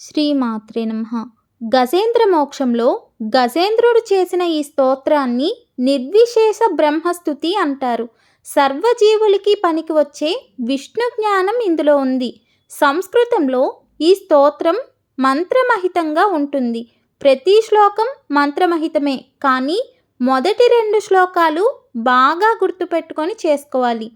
శ్రీమాత్రే నమ. గజేంద్ర మోక్షంలో గజేంద్రుడు చేసిన ఈ స్తోత్రాన్ని నిర్విశేష బ్రహ్మస్థుతి అంటారు. సర్వజీవులకి పనికి వచ్చే విష్ణు జ్ఞానం ఇందులో ఉంది. సంస్కృతంలో ఈ స్తోత్రం మంత్రమహితంగా ఉంటుంది. ప్రతి శ్లోకం మంత్రమహితమే కానీ మొదటి రెండు శ్లోకాలు బాగా గుర్తుపెట్టుకొని చేసుకోవాలి.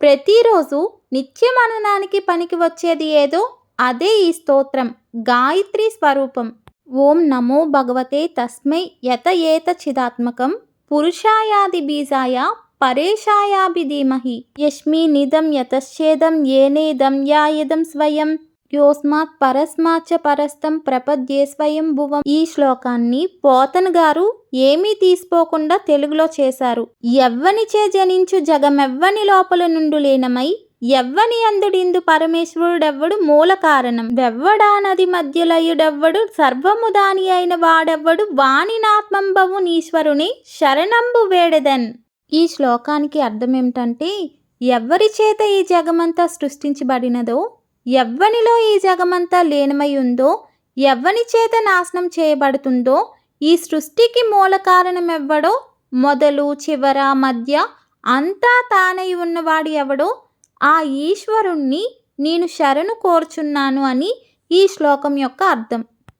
ప్రతిరోజు నిత్యం మననానికి పనికి వచ్చేది ఏదో అదే ఈ స్తోత్రం. గాయత్రి స్వరూపం. ఓం నమో భగవతే తస్మై యత ఏత చిదాత్మకం. పురుషాయాది బీజాయ పరేషాయాభిధీమహి యస్మి నిదం యతశ్చేదం ఏనేదం యాయదం స్వయం. యోస్మాత్ పరస్మాచ పరస్తం ప్రపద్యే స్వయం భువం. ఈ శ్లోకాన్ని పోతన్ గారు ఏమీ తీసుకోకుండా తెలుగులో చేశారు. ఎవ్వనిచే జనించు జగమెవ్వని లోపల నుండు లీనమై ఎవ్వని అందుడిందు పరమేశ్వరుడెవ్వడు మూల కారణం. వెవ్వడానది మధ్యలయుడెవ్వడు సర్వము దాని అయిన వాడెవ్వడు వాణినాత్మంబవు నీశ్వరుని శరణంబు వేడెదన్. ఈ శ్లోకానికి అర్థం ఏమిటంటే ఎవ్వరి చేత ఈ జగమంతా సృష్టించబడినదో ఎవ్వనిలో ఈ జగమంతా లీనమై ఉందో ఎవ్వని చేత నాశనం చేయబడుతుందో ఈ సృష్టికి మూల కారణం ఎవ్వడో మొదలు చివర మధ్య అంతా తానై ఉన్నవాడు ఎవడో ఆ ఈశ్వరుణ్ణి నేను శరణు కోరుచున్నాను అని ఈ శ్లోకం యొక్క అర్థం.